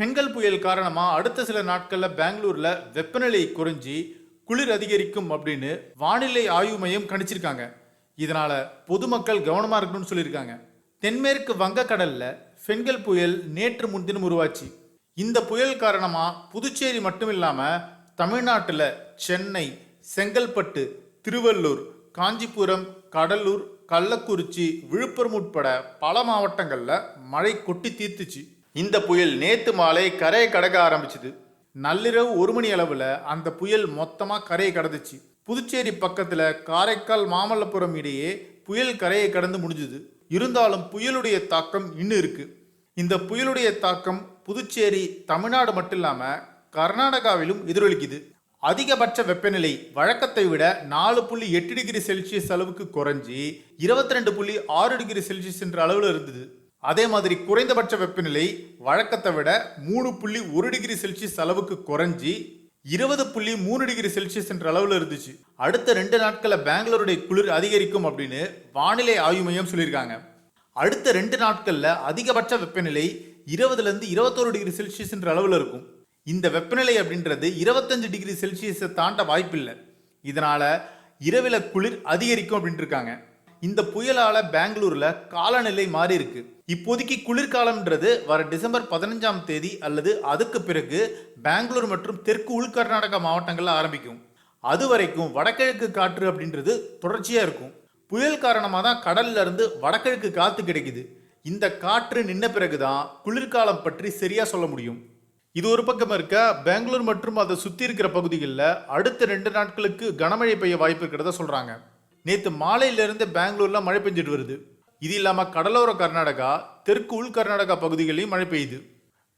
Fengal புயல் காரணமாக அடுத்த சில நாட்களில் பெங்களூரில் வெப்பநிலை குறைஞ்சி குளிர் அதிகரிக்கும் அப்படின்னு வானிலை ஆய்வு மையம் கணிச்சிருக்காங்க. இதனால் பொதுமக்கள் கவனமாக இருக்கணும்னு சொல்லியிருக்காங்க. தென்மேற்கு வங்கக்கடலில் பெங்கல் புயல் நேற்று முன்தினம் உருவாச்சு. இந்த புயல் காரணமாக புதுச்சேரி மட்டும் இல்லாமல் தமிழ்நாட்டில் சென்னை செங்கல்பட்டு திருவள்ளூர் காஞ்சிபுரம் கடலூர் கள்ளக்குறிச்சி விழுப்புரம் உட்பட பல மாவட்டங்களில் மழை கொட்டி தீர்த்துச்சு. இந்த புயல் நேத்து மாலை கரையை கடக்க ஆரம்பிச்சுது. நள்ளிரவு ஒரு மணி அளவில் அந்த புயல் மொத்தமாக கரையை கடந்துச்சு. புதுச்சேரி பக்கத்தில் காரைக்கால் மாமல்லபுரம் இடையே புயல் கரையை கடந்து முடிஞ்சுது. இருந்தாலும் புயலுடைய தாக்கம் இன்னும் இருக்கு. இந்த புயலுடைய தாக்கம் புதுச்சேரி தமிழ்நாடு மட்டும் இல்லாமல் கர்நாடகாவிலும் எதிரொலிக்குது. அதிகபட்ச வெப்பநிலை வழக்கத்தை விட நாலு புள்ளி எட்டு டிகிரி செல்சியஸ் அளவுக்கு குறைஞ்சி இருபத்தி ரெண்டு புள்ளி ஆறு டிகிரி செல்சியஸ் என்ற அளவில் இருந்தது. அதே மாதிரி குறைந்தபட்ச வெப்பநிலை வழக்கத்தை விட மூணு புள்ளி ஒரு டிகிரி செல்சியஸ் அளவுக்கு குறைஞ்சி இருபது புள்ளி மூணு டிகிரி செல்சியஸ் என்ற அளவில் இருந்துச்சு. அடுத்த ரெண்டு நாட்களில் பெங்களூருடைய குளிர் அதிகரிக்கும் அப்படின்னு வானிலை ஆய்வு மையம் சொல்லியிருக்காங்க. அடுத்த ரெண்டு நாட்களில் அதிகபட்ச வெப்பநிலை இருபதுலேருந்து இருபத்தோரு டிகிரி செல்சியஸ் என்ற அளவில் இருக்கும். இந்த வெப்பநிலை அப்படின்றது இருபத்தஞ்சு டிகிரி செல்சியஸை தாண்ட வாய்ப்பில்லை. இதனால் இரவில குளிர் அதிகரிக்கும் அப்படின்ட்டு இருக்காங்க. இந்த புயலால பெங்களூர்ல காலநிலை மாறி இருக்கு. இப்போதைக்கு குளிர்காலம்ன்றது வர டிசம்பர் பதினஞ்சாம் தேதி அல்லது அதுக்கு பிறகு பெங்களூர் மற்றும் தெற்கு உள் கர்நாடகா மாவட்டங்கள்ல ஆரம்பிக்கும். அது வரைக்கும் வடகிழக்கு காற்று அப்படின்றது தொடர்ச்சியா இருக்கும். புயல் காரணமாக தான் கடல்ல இருந்து வடகிழக்கு காத்து கிடைக்குது. இந்த காற்று நின்ன பிறகுதான் குளிர்காலம் பற்றி சரியா சொல்ல முடியும். இது ஒரு பக்கம் இருக்க பெங்களூர் மற்றும் அதை சுற்றி இருக்கிற பகுதிகளில் அடுத்த ரெண்டு நாட்களுக்கு கனமழை பெய்ய வாய்ப்பு இருக்கிறதா சொல்கிறாங்க நேற்று மாலையிலிருந்து பெங்களூர்ல மழை பெஞ்சிட்டு வருது. இது இல்லாமல் கடலோர கர்நாடகா தெற்கு உள் கர்நாடகா பகுதிகளிலும் மழை பெய்யுது.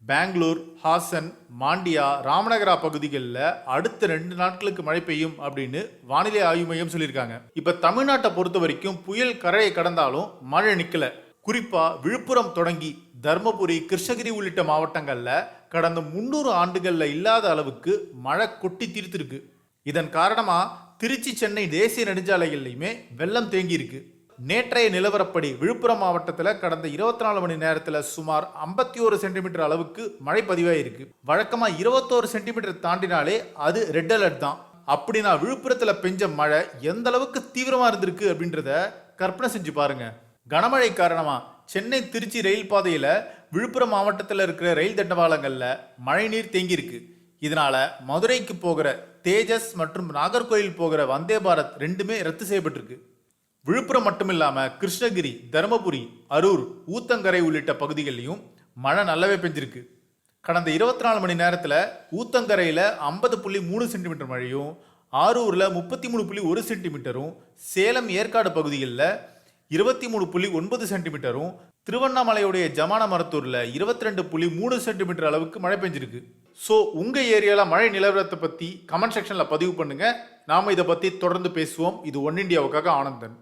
பெங்களூர் ஹாசன் மாண்டியா ராமநகரா பகுதிகளில் அடுத்த ரெண்டு நாட்களுக்கு மழை பெய்யும் அப்படின்னு வானிலை ஆய்வு மையம் சொல்லியிருக்காங்க. இப்போ தமிழ்நாட்டை பொறுத்த வரைக்கும் புயல் கரையை கடந்தாலும் மழை நிற்கல குறிப்பாக விழுப்புரம் தொடங்கி தர்மபுரி கிருஷ்ணகிரி உள்ளிட்ட மாவட்டங்களில் கடந்த முன்னூறு ஆண்டுகளில் இல்லாத அளவுக்கு மழை கொட்டி தீர்த்திருக்கு. இதன் காரணமாக திருச்சி சென்னை தேசிய நெடுஞ்சாலைகள்லையுமே வெள்ளம் தேங்கியிருக்கு. நேற்றைய நிலவரப்படி விழுப்புரம் மாவட்டத்தில் கடந்த இருபத்தி நாலு மணி நேரத்தில் சுமார் ஐம்பத்தி ஒரு சென்டிமீட்டர் அளவுக்கு மழை பதிவாயிருக்கு. வழக்கமாக இருபத்தோரு சென்டிமீட்டர் தாண்டினாலே அது ரெட் அலர்ட் தான். அப்படின்னா விழுப்புரத்தில் பெஞ்ச மழை எந்த அளவுக்கு தீவிரமாக இருந்திருக்கு அப்படின்றத கற்பனை செஞ்சு பாருங்க. கனமழை காரணமாக சென்னை திருச்சி ரயில் பாதையில் விழுப்புரம் மாவட்டத்தில் இருக்கிற ரயில் தண்டவாளங்களில் மழைநீர் தேங்கியிருக்கு. இதனால மதுரைக்கு போகிற தேஜஸ் மற்றும் நாகர்கோயில் போகிற வந்தே பாரத் ரெண்டுமே ரத்து செய்யப்பட்டிருக்கு. விழுப்புரம் மட்டும் இல்லாமல் கிருஷ்ணகிரி தருமபுரி அரூர் ஊத்தங்கரை உள்ளிட்ட பகுதிகளிலும் மழை நல்லாவே பெஞ்சிருக்கு. கடந்த இருபத்தி நாலு மணி நேரத்தில் ஊத்தங்கரையில் ஐம்பது புள்ளி மூணு சென்டிமீட்டர் மழையும் ஆரூரில் முப்பத்தி மூணு புள்ளி ஒரு சென்டிமீட்டரும் சேலம் ஏற்காடு பகுதிகளில் இருபத்தி மூணு புள்ளி ஒன்பது சென்டிமீட்டரும் திருவண்ணாமலையுடைய ஜமான மரத்தூரில் இருபத்தி ரெண்டு புள்ளி மூணு சென்டிமீட்டர் அளவுக்கு மழை பெஞ்சிருக்கு. ஸோ உங்கள் ஏரியாவில் மழை நிலவரத்தை பற்றி கமெண்ட் செக்ஷனில் பதிவு பண்ணுங்கள் நாம இதை பற்றி தொடர்ந்து பேசுவோம். இது ஒன் இண்டியாவுக்காக ஆனந்தன்.